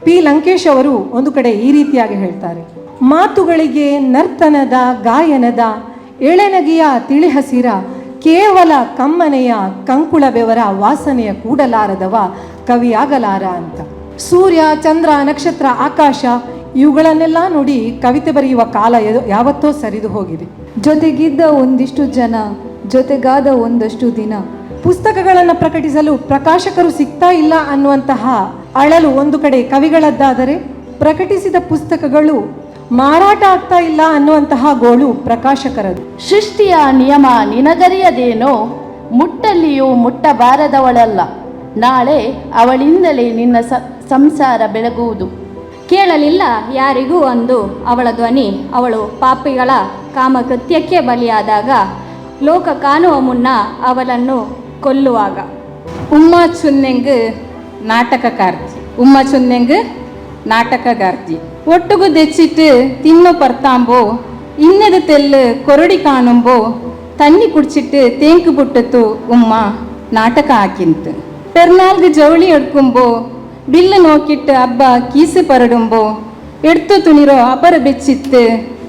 P. Lankesh ಅವರು ಒಂದು ಕಡೆ ಈ ರೀತಿಯಾಗಿ ಹೇಳ್ತಾರೆ, ಮಾತುಗಳಿಗೆ ನರ್ತನದ, ಗಾಯನದ, ಎಳೆನಗಿಯ ತಿಳಿಹಸಿರ, ಕೇವಲ ಕಮ್ಮನೆಯ ಕಂಕುಳ ಬೆವರ ವಾಸನೆಯ ಕೂಡಲಾರದವ ಕವಿಯಾಗಲಾರ ಅಂತ. ಸೂರ್ಯ, ಚಂದ್ರ, ನಕ್ಷತ್ರ, ಆಕಾಶ ಇವುಗಳನ್ನೆಲ್ಲ ನೋಡಿ ಕವಿತೆ ಬರೆಯುವ ಕಾಲ ಯಾವತ್ತೋ ಸರಿದು ಹೋಗಿದೆ. ಜೊತೆಗಿದ್ದ ಒಂದಿಷ್ಟು ಜನ, ಜೊತೆಗಾದ ಒಂದಷ್ಟು ದಿನ ಪುಸ್ತಕಗಳನ್ನು ಪ್ರಕಟಿಸಲು ಪ್ರಕಾಶಕರು ಸಿಗ್ತಾ ಇಲ್ಲ ಅನ್ನುವಂತಹ ಅಳಲು ಒಂದು ಕಡೆ ಕವಿಗಳದ್ದಾದರೆ ಪ್ರಕಟಿಸಿದ ಪುಸ್ತಕಗಳು ಮಾರಾಟ ಆಗ್ತಾ ಇಲ್ಲ ಅನ್ನುವಂತಹ ಗೋಳು ಪ್ರಕಾಶಕರದು ಸೃಷ್ಟಿಯ ನಿಯಮ ನಿನಗರಿಯದೇನೋ, ಮುಟ್ಟಲ್ಲಿಯೂ ಮುಟ್ಟಬಾರದವಳಲ್ಲ. ನಾಳೆ ಅವಳಿಂದಲೇ ನಿನ್ನ ಸಂಸಾರ ಬೆಳಗುವುದು. ಕೇಳಲಿಲ್ಲ ಯಾರಿಗೂ ಅಂದು ಅವಳ ಧ್ವನಿ. ಅವಳು ಪಾಪಿಗಳ ಕಾಮಕೃತ್ಯಕ್ಕೆ ಬಲಿಯಾದಾಗ, ಲೋಕ ಕಾಣುವ ಮುನ್ನ ಅವಳನ್ನು ಕೊಲ್ಲುವಾಗ ಉಮ್ಮ ಚುನ್ನೆಂಗ್ ನಾಟಕಕಾರ್ತಿ ಉಮ್ಮ ಚುನ್ನೆಂಗ್ ನಾಟಕಗಾರ್ತಿ ಒಟ್ಟುಗು ದೆಚ್ಚಿಟ್ಟು ತಿನ್ನು ಪರ್ತಾಂಬೋ ಇನ್ನದು ತೆಲ್ಲು ಕೊರಡಿ ಕಾಣುಂಬೋ ತಣ್ಣಿ ಕುಡ್ಚಿಟ್ಟು ತೇಂಕು ಬಿಟ್ಟತು ಉಮ್ಮ ನಾಟಕ ಹಾಕಿಂತು ಪೆರ್ನಾಲ್ಗೆ ಜವಳಿ ಎಡ್ಕುಂಬೋ ಬಿಲ್ಲು ನೋಕಿಟ್ಟು ಹಬ್ಬ ಕೀಸು ಪರಡುಂಬೋ ಎಡ್ತು ತುಣಿರೋ ಅಪರ ಬೆಚ್ಚಿತ್ತು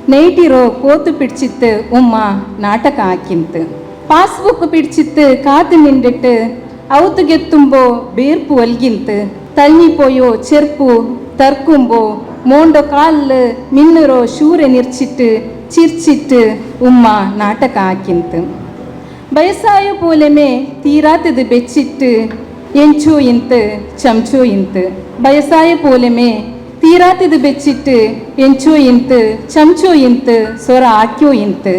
ನೈಟಿರೋ ಕೋತು ಪಿಡ್ಚಿತ್ತು ಉಮ್ಮ ನಾಟಕ ಹಾಕಿಂತು ಪಾಸ್ಬುಕ್ ಪಿಡ್ಚಿತ್ತು ಕಾತು ನಿಂಡಿಟ್ಟು ಅವತ್ತು ಗೆತ್ತುಂಬೋ ಬೇರ್ಪು ಒಲ್ಗಿಂತು ತಳ್ಳಿಪೋಯೋ ಚೆರ್ಪು ತರ್ಕುಂಬೋ ಮೋಂಡೋ ಕಾಲು ಮಿನ್ನುರೋ ಶೂರೆ ನಿರ್ಚಿಟ್ಟು ಚಿರ್ಚಿಟ್ಟು ಉಮ್ಮ ನಾಟಕ ಹಾಕಿಂತು ಬಯಸಾಯು ಪೋಲೆಮೆ ತೀರಾತದು ಬೆಚ್ಚಿಟ್ಟು ಎಂಚು ಇಂತು ಚಮಚು ಇಂತು ಬಯಸಾಯ ಪೋಲೆಮೆ ತೀರಾತದು ಬೆಚ್ಚಿಟ್ಟು ಎಂಚು ಇಂತು ಚಮಚು ಇಂತು ಸೊರ ಹಾಕ್ಯೋ ಇಂತು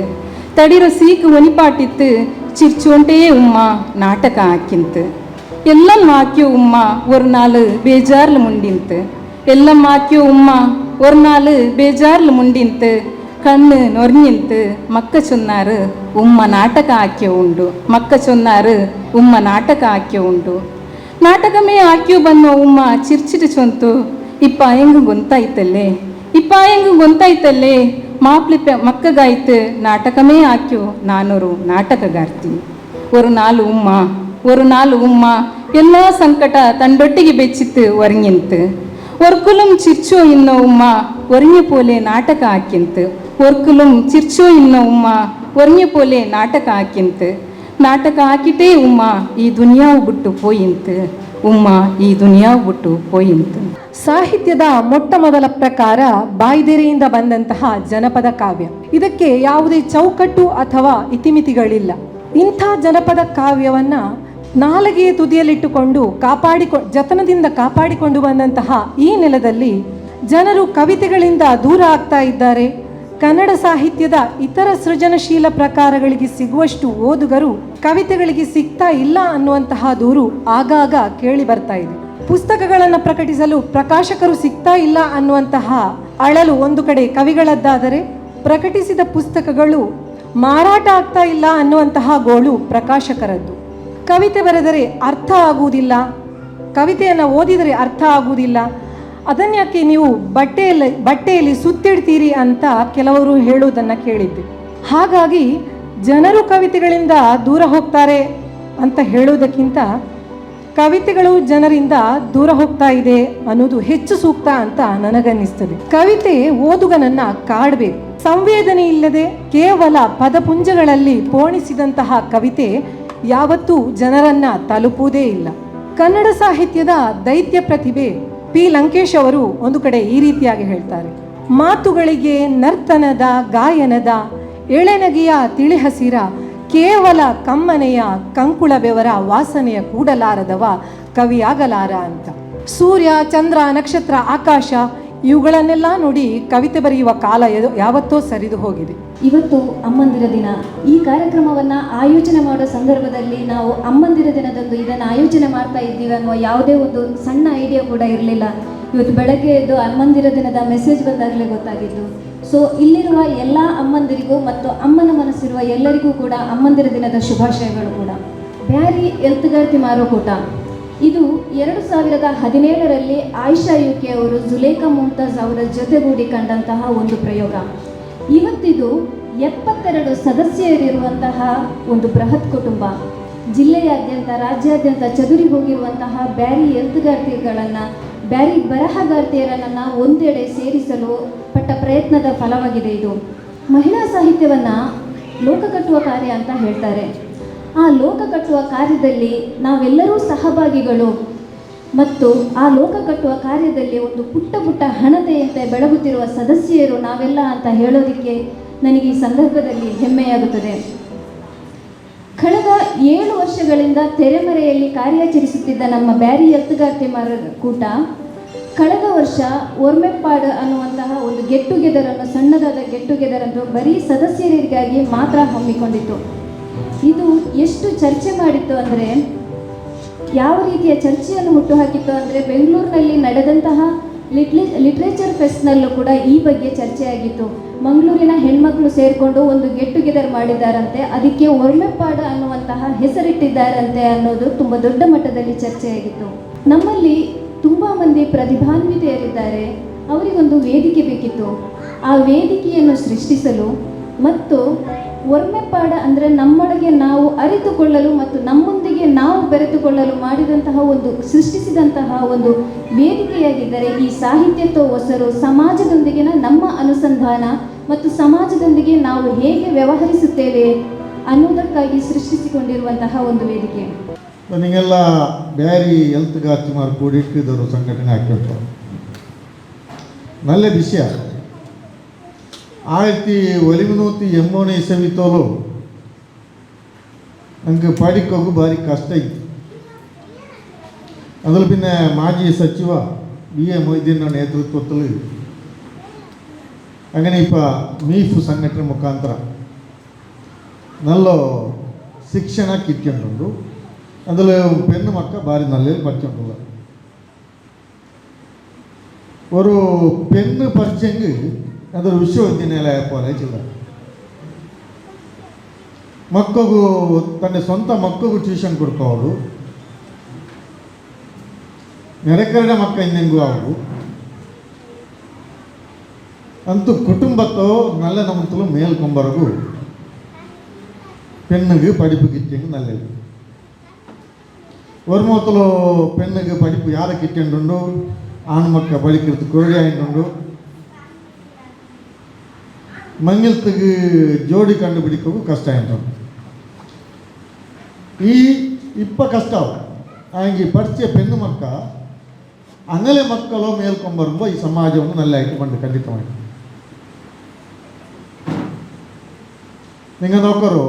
ತಡಿರೋ ಸೀಕು ಒನಿಪಾಟಿತ್ತು ಚಿರ್ಚೋಂಟೇ ಉಮ್ಮ ನಾಟಕ ಹಾಕಿಂತು எல்லாம் ஆக்கியோ உம்மா ஒரு நாள் பேஜார்ல முண்டின்த்து எல்லாம் ஆக்கியோ உம்மா ஒரு நாள் ಬೇಜಾರ್ಲು ಮುಂಡಿಂತು ಕಣ್ಣು ನೊರ್ನಿಂತು ಮಕ್ಕ ಚೊನ್ನಾರು ಉಮ್ಮ ನಾಟಕ ಹಾಕ್ಯೋ ಉಂಡು ಮಕ್ಕ ಚೊನ್ನಾರು ಉಮ್ಮ ನಾಟಕ ಹಾಕ್ಯೋ ಉಂಡು ನಾಟಕಮೇ ಹಾಕ್ಯೋ ಬನ್ನೋ ಉಮ್ಮ ಚಿರ್ಚಿಟ್ಟು ಚೊಂತು ಇಪ್ಪ ಹೆಂಗ್ ಗೊಂತಾಯ್ತಲ್ಲೇ ಇಪ್ಪ ಹೆಂಗ್ ಗೊಂತಾಯ್ತಲ್ಲೇ ಮಾಪ್ಲಿಪೆ ಮಕ್ಕಗಾಯ್ತು ನಾಟಕಮೇ ಹಾಕ್ಯೋ ನಾನೊರು ನಾಟಕಗಾರ್ತಿ. ஒரு நாள் உம்மா ஒரு நாள் உம்மா எல்லா ಸಂಕಟ ತಂಡೊಟ್ಟಿಗೆ ಬೆಚ್ಚಿತ್ತು ಒರಂಗಿಂತು. ஒர்க்குலும் சிர்ச்சோ இன்னோ உம்மா ஒருங்க போலே நாட்டக ஆக்கிந்து ஒர்க்குலும் சிர்ச்சோ இன்னோ உம்மா ஒருங்க போலே நாட்டக ஆக்கிந்து நாட்டಕ ಹಾಕಿಟೇ ಉಮ್ಮ ಈ ದುನಿಯಾವು ಬಿಟ್ಟು ಪೋಯಿಂತು. ಉಮ್ಮ ಈ ದುನಿಯಾ ಬಿಟ್ಟು ಹೋಯಿತು ಸಾಹಿತ್ಯದ ಮೊಟ್ಟ ಮೊದಲ ಪ್ರಕಾರ ಬಾಯ್ದೆರೆಯಿಂದ ಬಂದಂತಹ ಜನಪದ ಕಾವ್ಯ. ಇದಕ್ಕೆ ಯಾವುದೇ ಚೌಕಟ್ಟು ಅಥವಾ ಇತಿಮಿತಿಗಳಿಲ್ಲ. ಇಂಥ ಜನಪದ ಕಾವ್ಯವನ್ನ ನಾಲಗೆಯ ತುದಿಯಲ್ಲಿಟ್ಟುಕೊಂಡು ಕಾಪಾಡಿಕೊ, ಜತನದಿಂದ ಕಾಪಾಡಿಕೊಂಡು ಬಂದಂತಹ ಈ ನೆಲದಲ್ಲಿ ಜನರು ಕವಿತೆಗಳಿಂದ ದೂರ ಆಗ್ತಾ ಇದ್ದಾರೆ. ಕನ್ನಡ ಸಾಹಿತ್ಯದ ಇತರ ಸೃಜನಶೀಲ ಪ್ರಕಾರಗಳಿಗೆ ಸಿಗುವಷ್ಟು ಓದುಗರು ಕವಿತೆಗಳಿಗೆ ಸಿಗ್ತಾ ಇಲ್ಲ ಅನ್ನುವಂತಹ ದೂರು ಆಗಾಗ ಕೇಳಿ ಬರ್ತಾ ಇದೆ. ಪುಸ್ತಕಗಳನ್ನು ಪ್ರಕಟಿಸಲು ಪ್ರಕಾಶಕರು ಸಿಗ್ತಾ ಇಲ್ಲ ಅನ್ನುವಂತಹ ಅಳಲು ಒಂದು ಕಡೆ ಕವಿಗಳದ್ದಾದರೆ ಪ್ರಕಟಿಸಿದ ಪುಸ್ತಕಗಳು ಮಾರಾಟ ಆಗ್ತಾ ಇಲ್ಲ ಅನ್ನುವಂತಹ ಗೋಳು ಪ್ರಕಾಶಕರದ್ದು. ಕವಿತೆ ಬರೆದರೆ ಅರ್ಥ ಆಗುವುದಿಲ್ಲ. ಕವಿತೆಯನ್ನು ಓದಿದರೆ ಅರ್ಥ ಆಗುವುದಿಲ್ಲ. ಅದನ್ಯಾಕೆ ನೀವು ಬಟ್ಟೆಯಲ್ಲಿ ಬಟ್ಟೆಯಲ್ಲಿ ಸುತ್ತಿಡ್ತೀರಿ ಅಂತ ಕೆಲವರು ಹೇಳುವುದನ್ನು ಕೇಳಿದ್ದೆ ಹಾಗಾಗಿ ಜನರು ಕವಿತೆಗಳಿಂದ ದೂರ ಹೋಗ್ತಾರೆ ಅಂತ ಹೇಳುವುದಕ್ಕಿಂತ ಕವಿತೆಗಳು ಜನರಿಂದ ದೂರ ಹೋಗ್ತಾ ಇದೆ ಅನ್ನೋದು ಹೆಚ್ಚು ಸೂಕ್ತ ಅಂತ ನನಗನ್ನಿಸ್ತದೆ. ಕವಿತೆ ಓದುಗನನ್ನ ಕಾಡಬೇಕು. ಸಂವೇದನೆ ಇಲ್ಲದೆ ಕೇವಲ ಪದಪುಂಜಗಳಲ್ಲಿ ಪೋಣಿಸಿದಂತಹ ಕವಿತೆ ಯಾವತ್ತೂ ಜನರನ್ನ ತಲುಪುವುದೇ ಇಲ್ಲ. ಕನ್ನಡ ಸಾಹಿತ್ಯದ ದೈತ್ಯ ಪ್ರತಿಭೆ ಪಿ ಲಂಕೇಶ್ ಅವರು ಒಂದು ಕಡೆ ಈ ರೀತಿಯಾಗಿ ಹೇಳ್ತಾರೆ. ಮಾತುಗಳಿಗೆ ನರ್ತನದ, ಗಾಯನದ, ಎಳೆನಗಿಯ ತಿಳಿಹಸಿರ ಕೇವಲ ಕಮ್ಮನೆಯ ಕಂಕುಳ ಬೆವರ ವಾಸನೆಯ ಕೂಡಲಾರದವ ಕವಿಯಾಗಲಾರ ಅಂತ. ಸೂರ್ಯ, ಚಂದ್ರ, ನಕ್ಷತ್ರ, ಆಕಾಶ ಇವುಗಳನ್ನೆಲ್ಲ ನೋಡಿ ಕವಿತೆ ಬರೆಯುವ ಕಾಲ ಯಾವತ್ತೋ ಸರಿದು ಹೋಗಿದೆ. ಇವತ್ತು ಅಮ್ಮಂದಿರ ದಿನ. ಈ ಕಾರ್ಯಕ್ರಮವನ್ನು ಆಯೋಜನೆ ಮಾಡೋ ಸಂದರ್ಭದಲ್ಲಿ ನಾವು ಅಮ್ಮಂದಿರ ದಿನದಂದು ಇದನ್ನು ಆಯೋಜನೆ ಮಾಡ್ತಾ ಇದ್ದೀವಿ ಅನ್ನುವ ಯಾವುದೇ ಒಂದು ಸಣ್ಣ ಐಡಿಯಾ ಕೂಡ ಇರಲಿಲ್ಲ. ಇವತ್ತು ಬೆಳಗ್ಗೆ ಎದ್ದು ಅಮ್ಮಂದಿರ ದಿನದ ಮೆಸೇಜ್ ಬಂದಾಗಲೇ ಗೊತ್ತಾಗಿದ್ದು. ಸೊ ಇಲ್ಲಿರುವ ಎಲ್ಲ ಅಮ್ಮಂದಿರಿಗೂ ಮತ್ತು ಅಮ್ಮನ ಮನಸ್ಸಿರುವ ಎಲ್ಲರಿಗೂ ಕೂಡ ಅಮ್ಮಂದಿರ ದಿನದ ಶುಭಾಶಯಗಳು ಕೂಡ. ಬ್ಯಾರಿ ಮಾರೋ ಮಾರೋಕೂಟ ಇದು ಎರಡು ಸಾವಿರದ ಹದಿನೇಳರಲ್ಲಿ ಆಯಿಷಾ ಯುಕೆ ಅವರು ಜುಲೇಖಾ ಮುಮ್ತಾಜ್ ಅವರ ಜೊತೆಗೂಡಿ ಕಂಡಂತಹ ಒಂದು ಪ್ರಯೋಗ. ಇವತ್ತಿದು ಎಪ್ಪತ್ತೆರಡು ಸದಸ್ಯರಿರುವಂತಹ ಒಂದು ಬೃಹತ್ ಕುಟುಂಬ. ಜಿಲ್ಲೆಯಾದ್ಯಂತ, ರಾಜ್ಯಾದ್ಯಂತ ಚದುರಿ ಹೋಗಿರುವಂತಹ ಬ್ಯಾರಿ ಎಲ್ತುಗಾರ್ತಿಗಳನ್ನು ಬ್ಯಾರಿ ಬರಹಗಾರ್ತಿಯರನ್ನು ಒಂದೆಡೆ ಸೇರಿಸಲು ಪಟ್ಟ ಪ್ರಯತ್ನದ ಫಲವಾಗಿದೆ ಇದು. ಮಹಿಳಾ ಸಾಹಿತ್ಯವನ್ನು ಲೋಕ ಕಟ್ಟುವ ಕಾರ್ಯ ಅಂತ ಹೇಳ್ತಾರೆ. ಆ ಲೋಕ ಕಟ್ಟುವ ಕಾರ್ಯದಲ್ಲಿ ನಾವೆಲ್ಲರೂ ಸಹಭಾಗಿಗಳು. ಮತ್ತು ಆ ಲೋಕ ಕಟ್ಟುವ ಕಾರ್ಯದಲ್ಲಿ ಒಂದು ಪುಟ್ಟ ಪುಟ್ಟ ಹಣತೆಯಂತೆ ಬೆಳಗುತ್ತಿರುವ ಸದಸ್ಯರು ನಾವೆಲ್ಲ ಅಂತ ಹೇಳೋದಕ್ಕೆ ನನಗೆ ಈ ಸಂದರ್ಭದಲ್ಲಿ ಹೆಮ್ಮೆಯಾಗುತ್ತದೆ. ಕಳೆದ ಏಳು ವರ್ಷಗಳಿಂದ ತೆರೆಮರೆಯಲ್ಲಿ ಕಾರ್ಯಾಚರಿಸುತ್ತಿದ್ದ ನಮ್ಮ ಬ್ಯಾರಿ ಎತ್ತುಗಾರ್ತಿ ಮರ ಕೂಟ, ಕಳೆದ ವರ್ಷ ಒರ್ಮೆಪ್ಪಾಡ್ ಅನ್ನುವಂತಹ ಒಂದು ಗೆಟ್ ಟುಗೆದರ್ ಅನ್ನು ಸಣ್ಣದಾದ ಗೆಟ್ ಟುಗೆದರ್ ಅನ್ನು ಬರೀ ಸದಸ್ಯರಿಗಾಗಿ ಮಾತ್ರ ಹಮ್ಮಿಕೊಂಡಿತ್ತು. ಇದು ಎಷ್ಟು ಚರ್ಚೆ ಮಾಡಿತ್ತು ಅಂದರೆ, ಯಾವ ರೀತಿಯ ಚರ್ಚೆಯನ್ನು ಹುಟ್ಟುಹಾಕಿತ್ತು ಅಂದರೆ, ಬೆಂಗಳೂರಿನಲ್ಲಿ ನಡೆದಂತಹ ಲಿಟ್ಲಿ, ಲಿಟ್ರೇಚರ್ ಫೆಸ್ಟ್ನಲ್ಲೂ ಕೂಡ ಈ ಬಗ್ಗೆ ಚರ್ಚೆಯಾಗಿತ್ತು ಮಂಗಳೂರಿನ ಹೆಣ್ಮಕ್ಳು ಸೇರಿಕೊಂಡು ಒಂದು ಗೆಟ್ ಟುಗೆದರ್ ಮಾಡಿದ್ದಾರಂತೆ. ಅದಕ್ಕೆ ಒರ್ಮೆಪಾಡ ಅನ್ನುವಂತಹ ಹೆಸರಿಟ್ಟಿದ್ದಾರಂತೆ ಅನ್ನೋದು ತುಂಬ ದೊಡ್ಡ ಮಟ್ಟದಲ್ಲಿ ಚರ್ಚೆಯಾಗಿತ್ತು ನಮ್ಮಲ್ಲಿ ತುಂಬ ಮಂದಿ ಪ್ರತಿಭಾನ್ವಿತೆಯರಿದ್ದಾರೆ. ಅವರಿಗೊಂದು ವೇದಿಕೆ ಬೇಕಿತ್ತು. ಆ ವೇದಿಕೆಯನ್ನು ಸೃಷ್ಟಿಸಲು ಮತ್ತು ಒರ್ಮೆಪಾಡ ಅಂದರೆ ನಮ್ಮೊಳಗೆ ನಾವು ಅರಿತುಕೊಳ್ಳಲು ಮತ್ತು ನಮ್ಮೊಂದಿಗೆ ನಾವು ಬೆರೆತುಕೊಳ್ಳಲು ಮಾಡಿದಂತಹ ಒಂದು, ಸೃಷ್ಟಿಸಿದಂತಹ ಒಂದು ವೇದಿಕೆಯಾಗಿದ್ದರೆ ಈ ಸಾಹಿತ್ಯತ್ವ ಹೊಸರು ಸಮಾಜದೊಂದಿಗಿನ ನಮ್ಮ ಅನುಸಂಧಾನ ಮತ್ತು ಸಮಾಜದೊಂದಿಗೆ ನಾವು ಹೇಗೆ ವ್ಯವಹರಿಸುತ್ತೇವೆ ಅನ್ನೋದಕ್ಕಾಗಿ ಸೃಷ್ಟಿಸಿಕೊಂಡಿರುವಂತಹ ಒಂದು ವೇದಿಕೆ. ನನಗೆಲ್ಲ ಬ್ಯಾರಿ ಎಲ್ತ್ ಗಾತಿ ಮಾರು ಸಂಘಟನೆ ಹಾಕಿರ್ತಾರೆ ನಲ್ಲೇ ವಿಷಯ. ஆயிரத்தி ஒலிமுநூற்றி எண்பூனை இசவித்தோலு ನನಗೆ ಪಾಡಿಕೋಕ್ಕೂ ಭಾರಿ ಕಷ್ಟ ಇತ್ತು. ಅದರ ಭಿನ್ನ ಮಾಜಿ ಸಚಿವ ಬಿ ಎ ಮೊಯ್ದೀನ್ ನೇತೃತ್ವದಲ್ಲಿ ಅಂಗನೇ ಇಪ್ಪ ಮೀಫ್ ಸಂಘಟನೆ ಮುಖಾಂತರ ನಲ್ಲೋ ಶಿಕ್ಷಣ ಕಿತ್ಕೊಂಡು ಅದರಲ್ಲಿ ಪೆಣ್ಣು ಮಕ್ಕ ಭಾರಿ ನಲ್ಲೇಲಿ ಪಡ್ಕೊಂಡಿಲ್ಲ ಒಂದು பெண்ணு பறிச்சங்கு ఎదురు విశ్వవిద్యాలయాలని చెప్పారు మక్కకు తన సొంత మక్కకు ట్యూషన్ కొడుకోవాడు. నెరకరిన మక్క ఎందుకు కావు అంత కుటుంబతో నల్ల నమ్ముతులు మేల్కొంబరకు పెన్నుకి పడిపు కిట్టింగ్ నల్లేదు వరుమూతలో పెన్నుకి పడిపు యాద కిట్టిండు ఆన్మక్క పడికి కొడి అయినండు ಮಂಗಲ್ತಿಗೆ ಜೋಡಿ ಕಂಡುಬಿಡಿಕೋಕ್ಕೂ ಕಷ್ಟ ಅಂತ ಈ ಇಪ್ಪ ಕಷ್ಟ ಹಂಗೆ ಪರಿಚಯ ಪೆಣ್ಣು ಮಕ್ಕ ಅಂಗಲೆ ಮಕ್ಕಳು ಮೇಲ್ಕೊಂಬರುವ ಈ ಸಮಾಜವನ್ನು ನಲ್ಲಿ ಹಾಕಿಕೊಂಡು ಖಂಡಿತವಾಗಿ ನಿಂಗೆ ನೋಕರು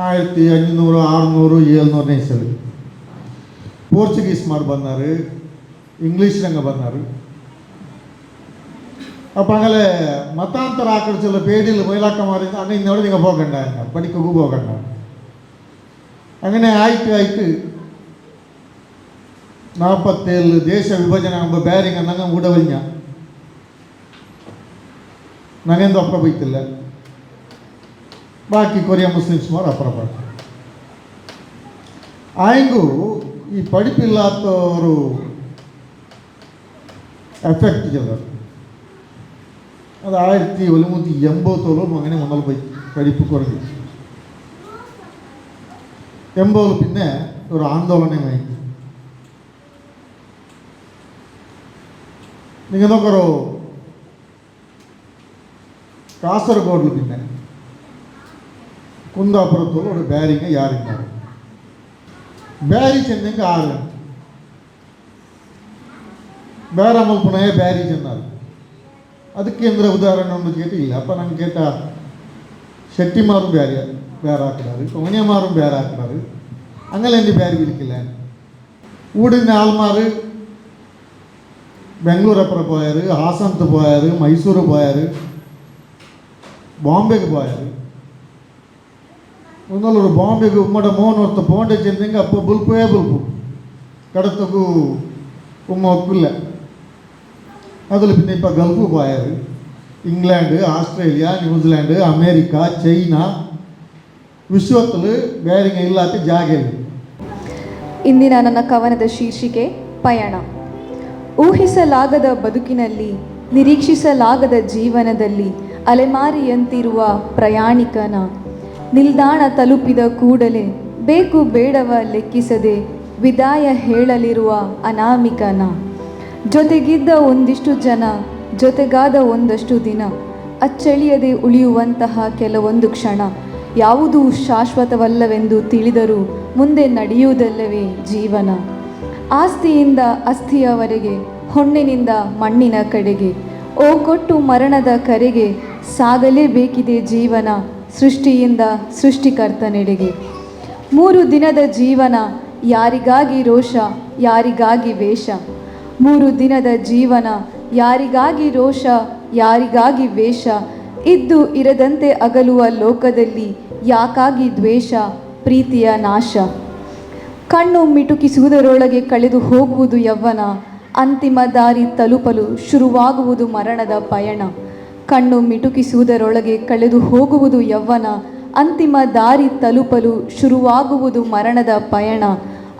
ஆயிரத்தி அஞ்சூறு ஆறுநூறு ஏழ்நூறுனே சொல்லி போர்ச்சுகீஸ் மாதிரி பண்ணார் இங்கிலீஷ் நாங்கள் பண்ணார் ಅಪ್ಪಂಗಲೇ ಮತಾಂತರ ಆಕರ್ಷಿಲ್ಲ ಪೇಡಿಲ್ ಮೈಲಾಕ ಮಾರಿಂದ ಅಣ್ಣ ಇನ್ನೋಡು ನೀವು ಹೋಗണ്ട ಪಡಿಕ್ಕೂ ಹೋಗണ്ട അങ്ങനെ ആയിട്ട് ആയിട്ട് നാൽപ്പത്തേഴിൽ ദേശവിഭജനാകുമ്പോൾ ബാരിങ് നങ്ങ ഉടവലിഞ്ഞ നങ്ങെന്തോ അപ്പുറം പോയിട്ടില്ല ബാക്കി കൊറിയ മുസ്ലിംസ്മാർ അപ്പുറം പറഞ്ഞു ആയെങ്കു ഈ പഠിപ്പില്ലാത്ത ഒരു എഫക്റ്റ് ചെല്ലത് അത് ആയിരത്തി ഒരുന്നൂറ്റി എൺപതോളം അങ്ങനെ മുന്നൽ പോയി കഴിപ്പ് കുറഞ്ഞു എൺപത് പിന്നെ ഒരു ആന്തോളനമായി നിങ്ങൾ നോക്കറോ കാസർഗോഡിൽ പിന്നെ കുന്താപുരത്തുള്ള ഒരു ബാരിങ് യാറുണ്ടാവും ബാരി ചെന്നെങ്കിൽ ആറ് വേറെ നമ്മൾ പുണയെ ബാരി ചെന്നാൽ அதுக்கு எங்கிற உதாரணம்னு கேட்டீங்களா அப்போ நாங்கள் கேட்டால் செட்டிமாரும் பேர் பேராக்குறாரு சோனியமாரும் பேராக்குறாரு അങ്ങനെ എൻ്റെ പേര് വിളിക്കില്ല ഇവിടുന്ന് ആൾമാർ ബംഗളൂരപ്പുറം പോയാർ ഹാസനത്ത് പോയാർ മൈസൂർ പോയാർ ബോംബെക്ക് പോയാർ ഒന്നൊരു ബോംബെക്ക് ഉമ്മയുടെ മോൻ ഒത്ത പോണ്ടേ ചെന്നെങ്കിൽ അപ്പോൾ ബുൽപ്പേ ബുൽപ്പു കടത്തക്കു ഉമ്മ ഒക്കില്ല അതിൽ പിന്നെ ഇപ്പം ഗൾഫ് പോയത് England Australia New Zealand America China ವಿಶ್ವದಲ್ಲಿ ಬೇರೆ ಇಲ್ಲಾತ ಜಾಗ ಇಲ್ಲ ಇಂದಿನ ನನ್ನ ಕವನದ ಶೀರ್ಷಿಕೆ ಪಯಣ ಊಹಿಸಲಾಗದ ಬದುಕಿನಲ್ಲಿ ನಿರೀಕ್ಷಿಸಲಾಗದ ಜೀವನದಲ್ಲಿ ಅಲೆಮಾರಿಯಂತಿರುವ ಪ್ರಯಾಣಿಕನ ನಿಲ್ದಾಣ ತಲುಪಿದ ಕೂಡಲೇ ಬೇಕು ಬೇಡವ ಲೆಕ್ಕಿಸದೆ ವಿದಾಯ ಹೇಳಲಿರುವ ಅನಾಮಿಕನ ಜೊತೆಗಿದ್ದ ಒಂದಿಷ್ಟು ಜನ, ಜೊತೆಗಾದ ಒಂದಷ್ಟು ದಿನ, ಅಚ್ಚಳಿಯದೆ ಉಳಿಯುವಂತಹ ಕೆಲವೊಂದು ಕ್ಷಣ, ಯಾವುದೂ ಶಾಶ್ವತವಲ್ಲವೆಂದು ತಿಳಿದರೂ ಮುಂದೆ ನಡೆಯುವುದಲ್ಲವೇ ಜೀವನ. ಆಸ್ತಿಯಿಂದ ಅಸ್ಥಿಯವರೆಗೆ ಹೊಣ್ಣಿನಿಂದ ಮಣ್ಣಿನ ಕಡೆಗೆ ಓ ಕೊಟ್ಟು ಮರಣದ ಕರೆಗೆ ಸಾಗಲೇಬೇಕಿದೆ ಜೀವನ ಸೃಷ್ಟಿಯಿಂದ ಸೃಷ್ಟಿಕರ್ತನೆಡೆಗೆ. ಮೂರು ದಿನದ ಜೀವನ, ಯಾರಿಗಾಗಿ ರೋಷ, ಯಾರಿಗಾಗಿ ವೇಷ ಮೂರು ದಿನದ ಜೀವನ, ಯಾರಿಗಾಗಿ ರೋಷ, ಯಾರಿಗಾಗಿ ವೇಷ? ಇದ್ದು ಇರದಂತೆ ಅಗಲುವ ಲೋಕದಲ್ಲಿ ಯಾಕಾಗಿ ದ್ವೇಷ, ಪ್ರೀತಿಯ ನಾಶ? ಕಣ್ಣು ಮಿಟುಕಿಸುವುದರೊಳಗೆ ಕಳೆದು ಹೋಗುವುದು ಯವ್ವನ, ಅಂತಿಮ ದಾರಿ ತಲುಪಲು ಶುರುವಾಗುವುದು ಮರಣದ ಪಯಣ. ಕಣ್ಣು ಮಿಟುಕಿಸುವುದರೊಳಗೆ ಕಳೆದು ಹೋಗುವುದು ಯವ್ವನ, ಅಂತಿಮ ದಾರಿ ತಲುಪಲು ಶುರುವಾಗುವುದು ಮರಣದ ಪಯಣ.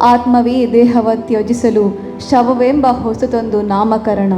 ಆತ್ಮವೇ ದೇಹವ ತ್ಯಜಿಸಲು ಶವವೆಂಬ ಹೊಸತೊಂದು ನಾಮಕರಣ.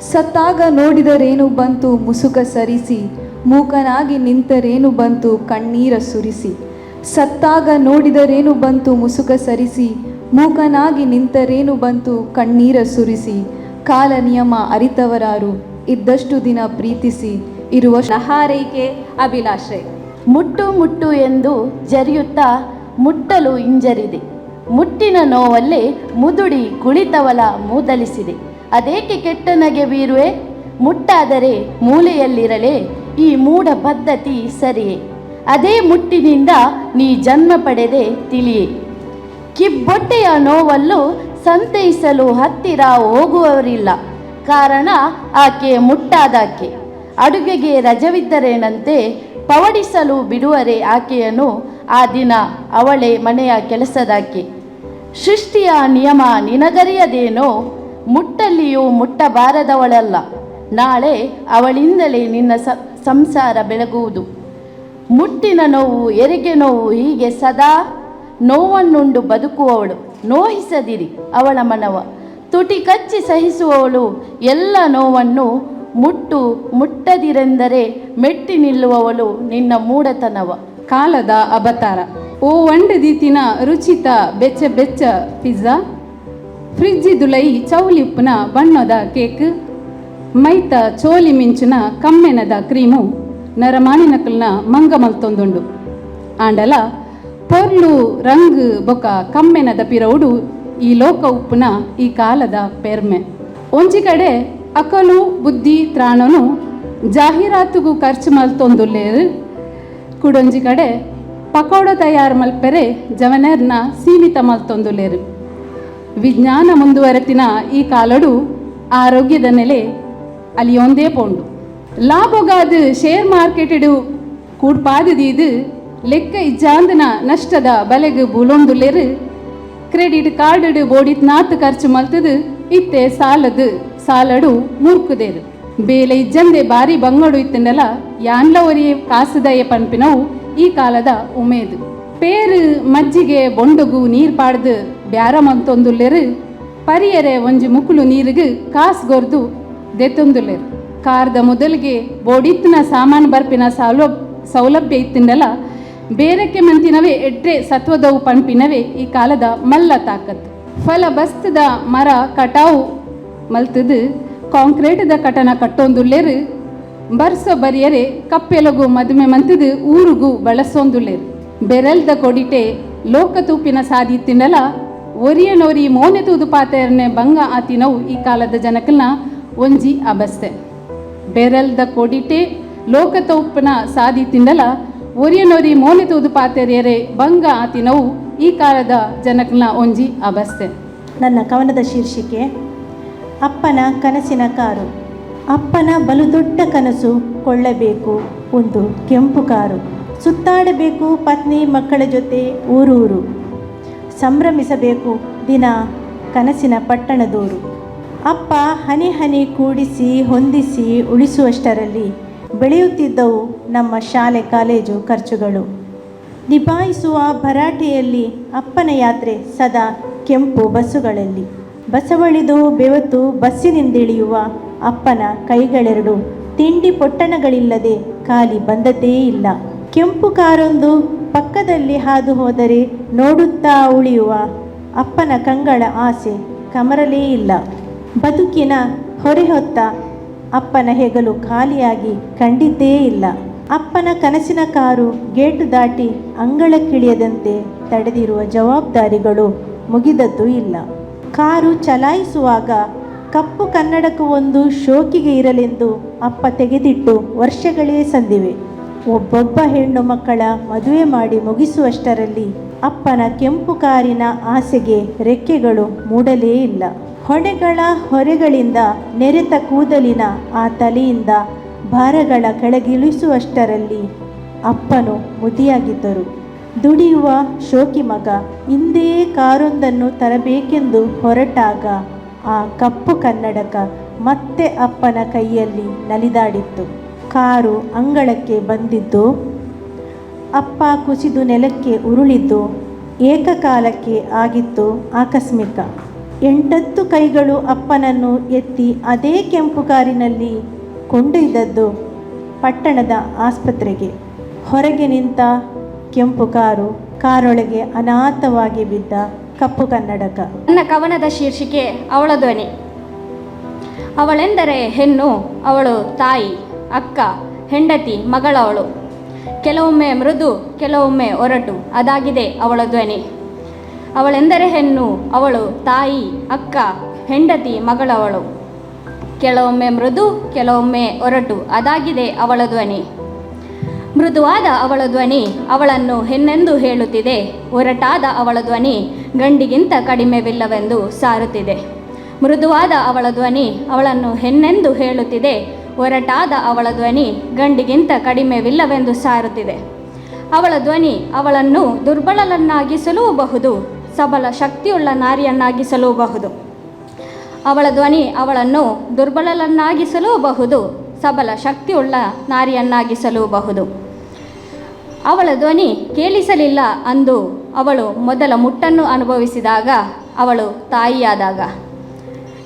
ಸತ್ತಾಗ ನೋಡಿದರೇನು ಬಂತು ಮುಸುಕ ಸರಿಸಿ, ಮೂಕನಾಗಿ ನಿಂತರೇನು ಬಂತು ಕಣ್ಣೀರ ಸುರಿಸಿ. ಸತ್ತಾಗ ನೋಡಿದರೇನು ಬಂತು ಮುಸುಕ ಸರಿಸಿ, ಮೂಕನಾಗಿ ನಿಂತರೇನು ಬಂತು ಕಣ್ಣೀರ ಸುರಿಸಿ. ಕಾಲ ನಿಯಮ ಅರಿತವರಾರು, ಇದ್ದಷ್ಟು ದಿನ ಪ್ರೀತಿಸಿ ಇರುವ ಸಹಾರೈಕೆ ಅಭಿಲಾಷೆ. ಮುಟ್ಟು ಮುಟ್ಟು ಎಂದು ಜರಿಯುತ್ತಾ ಮುಟ್ಟಲು ಹಿಂಜರಿದೆ. ಮುಟ್ಟಿನ ನೋವಲ್ಲೇ ಮುದುಡಿ ಕುಳಿತವಲ ಮೂದಲಿಸಿದೆ. ಅದೇಕೆ ಕೆಟ್ಟ ನಗೆ ಬೀರುವೆ? ಮುಟ್ಟಾದರೆ ಮೂಲೆಯಲ್ಲಿರಲೇ ಈ ಮೂಢ ಪದ್ಧತಿ ಸರಿಯೇ? ಅದೇ ಮುಟ್ಟಿನಿಂದ ನೀ ಜನ್ಮ ಪಡೆದೆ ತಿಳಿಯೇ? ಕಿಬ್ಬೊಟ್ಟೆಯ ನೋವಲ್ಲೂ ಸಂತೈಸಲು ಹತ್ತಿರ ಹೋಗುವವರಿಲ್ಲ. ಕಾರಣ ಆಕೆ ಮುಟ್ಟಾದಾಕೆ? ಅಡುಗೆಗೆ ರಜವಿದ್ದರೇನಂತೆ ಪವಡಿಸಲು ಬಿಡುವರೆ ಆಕೆಯನ್ನು ಆ ದಿನ ಅವಳೇ ಮನೆಯ ಕೆಲಸದಾಕೆ. ಸೃಷ್ಟಿಯ ನಿಯಮ ನಿನಗರಿಯದೇನೋ ಮುಟ್ಟಲ್ಲಿಯೂ ಮುಟ್ಟಬಾರದವಳಲ್ಲ. ನಾಳೆ ಅವಳಿಂದಲೇ ನಿನ್ನ ಸಂಸಾರ ಬೆಳಗುವುದು. ಮುಟ್ಟಿನ ನೋವು ಎರಿಗೆ ನೋವು ಹೀಗೆ ಸದಾ ನೋವನ್ನುಂಡು ಬದುಕುವವಳು. ನೋಹಿಸದಿರಿ ಅವಳ ಮನವ. ತುಟಿ ಕಚ್ಚಿ ಸಹಿಸುವವಳು ಎಲ್ಲ ನೋವನ್ನು ಮುಟ್ಟು ಮುಟ್ಟದಿರೆಂದರೆ ಮೆಟ್ಟಿ ನಿಲ್ಲುವವಳು ನಿನ್ನ ಮೂಢತನವ. ಕಾಲದ ಅವತಾರ. ಓ ಒಂಡದೀತಿನ ರುಚಿತ ಬೆಚ್ಚ ಬೆಚ್ಚ ಪಿಜ್ಜಾ. ಫ್ರಿಜ್ ದುಲೈ ಚೌಲಿ ಉಪ್ಪುನ ಬಣ್ಣದ ಕೇಕ್. ಮೈತ ಚೋಲಿ ಮಿಂಚಿನ ಕಮ್ಮೆನದ ಕ್ರೀಮು. ನರಮಾಣಿನಕಲ್ನ ಮಂಗ ಮಲ್ತೊಂದುಂಡು ಆಂಡಲ, ಪೊರ್ಲು, ರಂಗ್, ಬೊಕ ಕಮ್ಮೆನದ ಪಿರವುಡು ಈ ಲೋಕ ಉಪ್ಪುನ ಈ ಕಾಲದ ಪೆರ್ಮೆ. ಒಂಜಿ ಕಡೆ ಅಕಲು, ಬುದ್ಧಿ, ತ್ರಾಣನು, ಜಾಹೀರಾತುಗೂ ಖರ್ಚು ಮಲ್ತೊಂದುಲ್ಲೇರು ಕುಡೊಂಜಿ ಕಡೆ ಪಕೋಡ ತಯಾರು ಮಲ್ಪೆರೆ ಜವನರ್ನ ಸೀಮಿತ ಮಲ್ತೊಂದುಲೇರು ವಿಜ್ಞಾನ ಮುಂದುವರೆತಿನ ಈ ಕಾಲಡು ಆರೋಗ್ಯದ ನೆಲೆ ಅಲಿಯೊಂದೇ ಪೋಂಡು. ಲಾಭಗಾದ ಶೇರ್ ಮಾರ್ಕೆಟ್ ಇಡು ಕೂಡ್ಪಾದದೀದು ಲೆಕ್ಕ ಇಜ್ಜಾಂದನ ನಷ್ಟದ ಬಲೆಗ್ ಬೂಲೊಂದುಲೇರು ಕ್ರೆಡಿಟ್ ಕಾರ್ಡ್ ಬೋಡಿತ್ ನಾತ್ ಖರ್ಚು ಮಲ್ತದು ಇತ್ತೆ ಸಾಲದು ಸಾಲಡು ಮೂರ್ಕುದೇರು ಬೇಲೆ ಇಜ್ಜಂದೆ ಬಾರಿ ಬಂಗಡು ಇತ್ತಂಡಲ, ಯಾನ್ಲವರಿ ಕಾಸುದಯ ಪನ್ಪಿನವು ಈ ಕಾಲದ ಉಮೇದು. ಪೇರು ಮಜ್ಜಿಗೆ ಬೊಂಡಗು ನೀರ್ ಪಾಡ್ದು ಬ್ಯಾರ ಮಂತೊಂದುಲ್ಲೆರು ಪರಿಯರೆ ಒಂಜಿ ಮುಕುಲು ನೀರಿಗ್ ಕಾಸು ಗೊರ್ದು ದೆತ್ತೊಂದುಲ್ಲೆರು ಕಾರ್ದ ಮೊದಲಿಗೆ ಬೋಡಿತ್ತಿನ ಸಾಮಾನು ಬರ್ಪಿನ ಸೌಲಭ್ ಸೌಲಭ್ಯ ಇತ್ತಿಂಡಲ ಬೇರೆಕ್ಕೆ ಮಂತಿನವೇ ಎಡ್ರೆ ಸತ್ವದವು ಪಂಪಿನವೇ ಈ ಕಾಲದ ಮಲ್ಲ ತಾಕತ್ತು. ಫಲ ಬಸ್ತದ ಮರ ಕಟಾವು ಮಲ್ತದು, ಕಾಂಕ್ರೀಟ್ದ ಕಟನ ಕಟ್ಟೊಂದುಲ್ಲೆರು ಬರ್ಸ ಬರಿಯರೆ ಕಪ್ಪೆಲಗು ಮದುವೆ ಮಂತಿದು ಊರುಗು ಬಳಸೊಂದುಲ್ಲೆರು. ಬೆರಲ್ದ ಕೊಡಿಟೆ ಲೋಕ ತೂಪಿನ ತಿನ್ನಲ ಒರಿಯನೋರಿ ಮೋನೆ ತೂದು ಪಾತೆರ್ನೆ ಭಂಗ ಆತಿನವು ಈ ಕಾಲದ ಜನಕಲ್ನ ಒಂಜಿ ಅಬಸ್ತೆ. ಬೆರಲ್ದ ಕೊಡಿಟೆ ಲೋಕ ತೂಪಿನ ತಿನ್ನಲ ಒರಿಯನೋರಿ ಮೋನೆ ತೂದು ಪಾತೆರೆಯರೆ ಭಂಗ ಆತಿನವು ಈ ಕಾಲದ ಜನಕಲ್ನ ಒಂಜಿ ಅಬಸ್ತೆ. ನನ್ನ ಕವನದ ಶೀರ್ಷಿಕೆ, ಅಪ್ಪನ ಕನಸಿನ ಕಾರು. ಅಪ್ಪನ ಬಲು ದೊಡ್ಡ ಕನಸು ಕೊಳ್ಳಬೇಕು. ಒಂದು ಕೆಂಪು ಕಾರು. ಸುತ್ತಾಡಬೇಕು ಪತ್ನಿ ಮಕ್ಕಳ ಜೊತೆ ಊರೂರು. ಸಂಭ್ರಮಿಸಬೇಕು ದಿನ ಕನಸಿನ ಪಟ್ಟಣದೂರು ಅಪ್ಪ ಹನಿ ಹನಿ ಕೂಡಿಸಿ ಹೊಂದಿಸಿ ಉಳಿಸುವಷ್ಟರಲ್ಲಿ ಬೆಳೆಯುತ್ತಿದ್ದವು ನಮ್ಮ ಶಾಲೆ ಕಾಲೇಜು ಖರ್ಚುಗಳು. ನಿಭಾಯಿಸುವ ಭರಾಟೆಯಲ್ಲಿ ಅಪ್ಪನ ಯಾತ್ರೆ ಸದಾ ಕೆಂಪು ಬಸ್ಸುಗಳಲ್ಲಿ. ಬಸವಳಿದು ಬೆವತು ಬಸ್ಸಿನಿಂದಿಳಿಯುವ ಅಪ್ಪನ ಕೈಗಳೆರಡು ತಿಂಡಿ ಪೊಟ್ಟಣಗಳಿಲ್ಲದೆ ಖಾಲಿ ಬಂದದ್ದೇ ಇಲ್ಲ. ಕೆಂಪು ಕಾರೊಂದು ಪಕ್ಕದಲ್ಲಿ ಹಾದು ಹೋದರೆ ನೋಡುತ್ತಾ ಉಳಿಯುವ ಅಪ್ಪನ ಕಂಗಳ ಆಸೆ ಕಮರಲೇ ಇಲ್ಲ. ಬದುಕಿನ ಹೊರೆ ಹೊತ್ತ ಅಪ್ಪನ ಹೆಗಲು ಖಾಲಿಯಾಗಿ ಕಂಡಿದ್ದೇ ಇಲ್ಲ. ಅಪ್ಪನ ಕನಸಿನ ಕಾರು ಗೇಟು ದಾಟಿ ಅಂಗಳಕ್ಕಿಳಿಯದಂತೆ ತಡೆದಿರುವ ಜವಾಬ್ದಾರಿಗಳು ಮುಗಿದದ್ದು ಇಲ್ಲ. ಕಾರು ಚಲಾಯಿಸುವಾಗ ಕಪ್ಪು ಕನ್ನಡಕ್ಕೂ ಒಂದು ಶೋಕಿಗೆ ಇರಲೆಂದು ಅಪ್ಪ ತೆಗೆದಿಟ್ಟು ವರ್ಷಗಳೇ ಸಂದಿವೆ. ಒಬ್ಬೊಬ್ಬ ಹೆಣ್ಣು ಮಕ್ಕಳ ಮದುವೆ ಮಾಡಿ ಮುಗಿಸುವಷ್ಟರಲ್ಲಿ ಅಪ್ಪನ ಕೆಂಪು ಕಾರಿನ ಆಸೆಗೆ ರೆಕ್ಕೆಗಳು ಮೂಡಲೇ ಇಲ್ಲ. ಹೊಣೆಗಳ ಹೊರೆಗಳಿಂದ ನೆರೆತ ಕೂದಲಿನ ಆ ತಲೆಯಿಂದ ಭಾರಗಳ ಕೆಳಗಿಳಿಸುವಷ್ಟರಲ್ಲಿ ಅಪ್ಪನು ಮುದಿಯಾಗಿದ್ದರು. ದುಡಿಯುವ ಶೋಕಿ ಮಗ ಹಿಂದೆಯೇ ಕಾರೊಂದನ್ನು ತರಬೇಕೆಂದು ಹೊರಟಾಗ ಆ ಕಪ್ಪು ಕನ್ನಡಕ ಮತ್ತೆ ಅಪ್ಪನ ಕೈಯಲ್ಲಿ ನಲಿದಾಡಿತ್ತು. ಕಾರು ಅಂಗಳಕ್ಕೆ ಬಂದಿದ್ದು. ಅಪ್ಪ ಕುಸಿದು ನೆಲಕ್ಕೆ ಉರುಳಿದ್ದು. ಏಕಕಾಲಕ್ಕೆ ಆಗಿತ್ತು ಆಕಸ್ಮಿಕ. ಎಂಟತ್ತು ಕೈಗಳು ಅಪ್ಪನನ್ನು ಎತ್ತಿ ಅದೇ ಕೆಂಪು ಕಾರಿನಲ್ಲಿ ಕೊಂಡೊಯ್ದದ್ದು ಪಟ್ಟಣದ ಆಸ್ಪತ್ರೆಗೆ. ಹೊರಗೆ ನಿಂತ ಕೆಂಪು ಕಾರು ಕಾರೊಳಗೆ ಅನಾಥವಾಗಿ ಬಿದ್ದ ಕಪ್ಪು ಕನ್ನಡಕ. ನನ್ನ ಕವನದ ಶೀರ್ಷಿಕೆ ಅವಳ ಧ್ವನಿ. ಅವಳೆಂದರೆ ಹೆಣ್ಣು, ಅವಳು ತಾಯಿ, ಅಕ್ಕ, ಹೆಂಡತಿ, ಮಗಳವಳು. ಕೆಲವೊಮ್ಮೆ ಮೃದು, ಕೆಲವೊಮ್ಮೆ ಒರಟು, ಅದಾಗಿದೆ ಅವಳ ಧ್ವನಿ. ಅವಳೆಂದರೆ ಹೆಣ್ಣು, ಅವಳು ತಾಯಿ, ಅಕ್ಕ, ಹೆಂಡತಿ, ಮಗಳವಳು. ಕೆಲವೊಮ್ಮೆ ಮೃದು, ಕೆಲವೊಮ್ಮೆ ಒರಟು, ಅದಾಗಿದೆ ಅವಳ ಧ್ವನಿ. ಮೃದುವಾದ ಅವಳ ಧ್ವನಿ ಅವಳನ್ನು ಹೆಣ್ಣೆಂದು ಹೇಳುತ್ತಿದೆ, ಒರಟಾದ ಅವಳ ಧ್ವನಿ ಗಂಡಿಗಿಂತ ಕಡಿಮೆವಿಲ್ಲವೆಂದು ಸಾರುತ್ತಿದೆ. ಮೃದುವಾದ ಅವಳ ಧ್ವನಿ ಅವಳನ್ನು ಹೆಣ್ಣೆಂದು ಹೇಳುತ್ತಿದೆ. ಒರಟಾದ ಅವಳ ಧ್ವನಿ ಗಂಡಿಗಿಂತ ಕಡಿಮೆವಿಲ್ಲವೆಂದು ಸಾರುತ್ತಿದೆ. ಅವಳ ಧ್ವನಿ ಅವಳನ್ನು ದುರ್ಬಲನನ್ನಾಗಿಸಲೂ ಬಹುದು ಸಬಲ ಶಕ್ತಿಯುಳ್ಳ ನಾರಿಯನ್ನಾಗಿಸಲೂ ಬಹುದು ಅವಳ ಧ್ವನಿ ಅವಳನ್ನು ದುರ್ಬಲನನ್ನಾಗಿಸಲೂ ಬಹುದು ಸಬಲ ಶಕ್ತಿಯುಳ್ಳ ನಾರಿಯನ್ನಾಗಿಸಲೂ ಬಹುದು ಅವಳ ಧ್ವನಿ ಕೇಳಿಸಲಿಲ್ಲ ಅಂದು ಅವಳು ಮೊದಲ ಮುಟ್ಟನ್ನು ಅನುಭವಿಸಿದಾಗ ಅವಳು ತಾಯಿಯಾದಾಗ.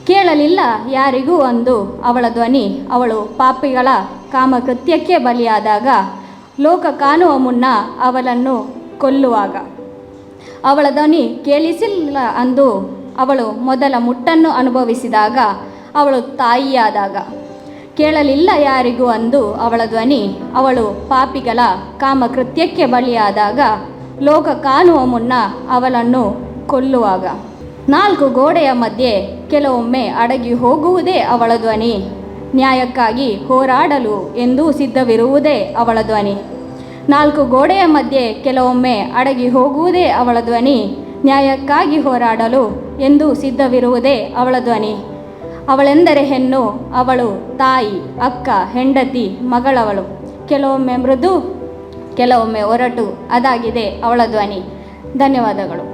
ಕೇಳಲಿಲ್ಲ ಯಾರಿಗೂ ಅಂದು ಅವಳ ಧ್ವನಿ ಅವಳು ಪಾಪಿಗಳ ಕಾಮಕೃತ್ಯಕ್ಕೆ ಬಲಿಯಾದಾಗ ಲೋಕ ಕಾಣುವ ಮುನ್ನ ಅವಳನ್ನು ಕೊಲ್ಲುವಾಗ. ಅವಳ ಧ್ವನಿ ಕೇಳಿಸಿಲ್ಲ ಅಂದು ಅವಳು ಮೊದಲ ಮುಟ್ಟನ್ನು ಅನುಭವಿಸಿದಾಗ ಅವಳು ತಾಯಿಯಾದಾಗ. ಕೇಳಲಿಲ್ಲ ಯಾರಿಗೂ ಅಂದು ಅವಳ ಧ್ವನಿ. ಅವಳು ಪಾಪಿಗಳ ಕಾಮಕೃತ್ಯಕ್ಕೆ ಬಲಿಯಾದಾಗ ಲೋಕ ಕಾಣುವ ಮುನ್ನ ಅವಳನ್ನು ಕೊಲ್ಲುವಾಗ. ನಾಲ್ಕು ಗೋಡೆಯ ಮಧ್ಯೆ ಕೆಲವೊಮ್ಮೆ ಅಡಗಿ ಹೋಗುವುದೇ ಅವಳ ಧ್ವನಿ. ನ್ಯಾಯಕ್ಕಾಗಿ ಹೋರಾಡಲು ಎಂದೂ ಸಿದ್ಧವಿರುವುದೇ ಅವಳ ಧ್ವನಿ. ನಾಲ್ಕು ಗೋಡೆಯ ಮಧ್ಯೆ ಕೆಲವೊಮ್ಮೆ ಅಡಗಿ ಹೋಗುವುದೇ ಅವಳ ಧ್ವನಿ. ನ್ಯಾಯಕ್ಕಾಗಿ ಹೋರಾಡಲು ಎಂದೂ ಸಿದ್ಧವಿರುವುದೇ ಅವಳ ಧ್ವನಿ. ಅವಳೆಂದರೆ ಹೆಣ್ಣು, ಅವಳು ತಾಯಿ, ಅಕ್ಕ, ಹೆಂಡತಿ, ಮಗಳವಳು. ಕೆಲವೊಮ್ಮೆ ಮೃದು, ಕೆಲವೊಮ್ಮೆ ಒರಟು, ಅದಾಗಿದೆ ಅವಳ ಧ್ವನಿ. ಧನ್ಯವಾದಗಳು.